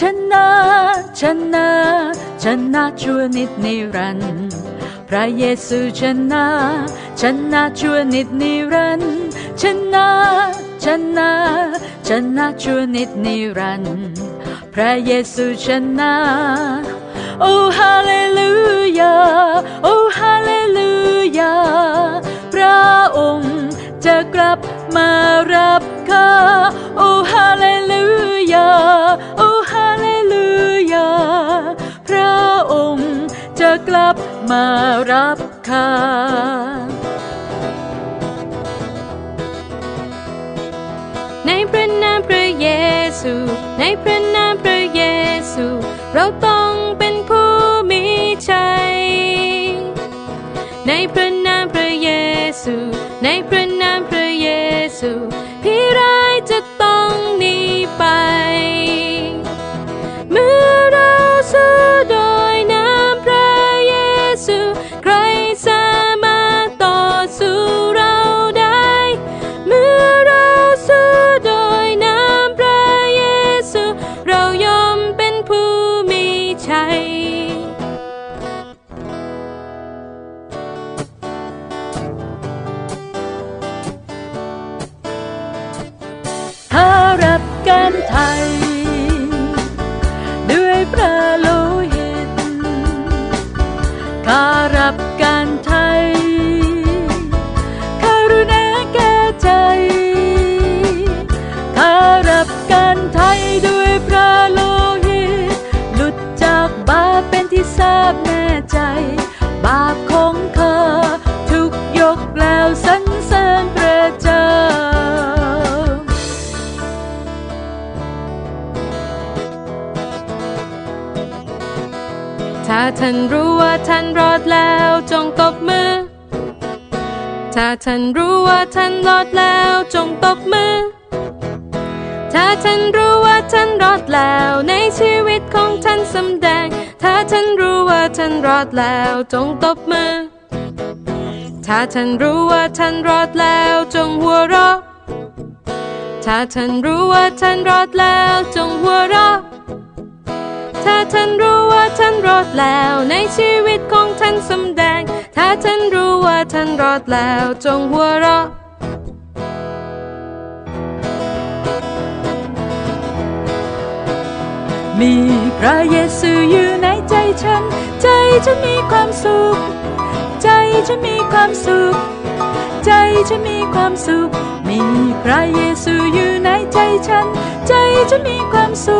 ชนะชนะชนะชั่วนิดนิรันดร์พระเยซูชนะชนะชั่วนิดนิรันดร์ชนะชนะชนะชั่วนิดนิรันดร์พระเยซูชนะโอ้ฮาเลลูยาโอ้ฮาเลลูยาพระองค์จะกลับมารับข้าโอ้ฮาเลลูยาโอ้ กลับมารับข้าในพระนามพระเยซู ในพระนามพระเยซู เราต้อง การไทย ด้วยพระโลหิต ข้ารับการไท ถ้าท่านรู้ว่าท่านรอดแล้วจงตบมือ ถ้าท่านรู้ว่าท่านรอดแล้วจงตบมือ ถ้าท่านรู้ว่าท่านรอดแล้วในชีวิตของท่านสำแดง ถ้าท่านรู้ว่าท่านรอดแล้วจงตบมือ ถ้าท่านรู้ว่าท่านรอดแล้วจงหัวเราะ ถ้าท่านรู้ว่าท่านรอดแล้วจง แล้วในชีวิตของท่านสำแดง ถ้าท่านรู้ว่าท่านรอดแล้วจงหัวเราะมีพระเยซูอยู่ในใจฉัน ใจฉันมีความสุข ใจฉันมีความสุข ใจฉันมีความสุข มีพระเยซูอยู่ในใจฉัน ใจฉันมีความสุข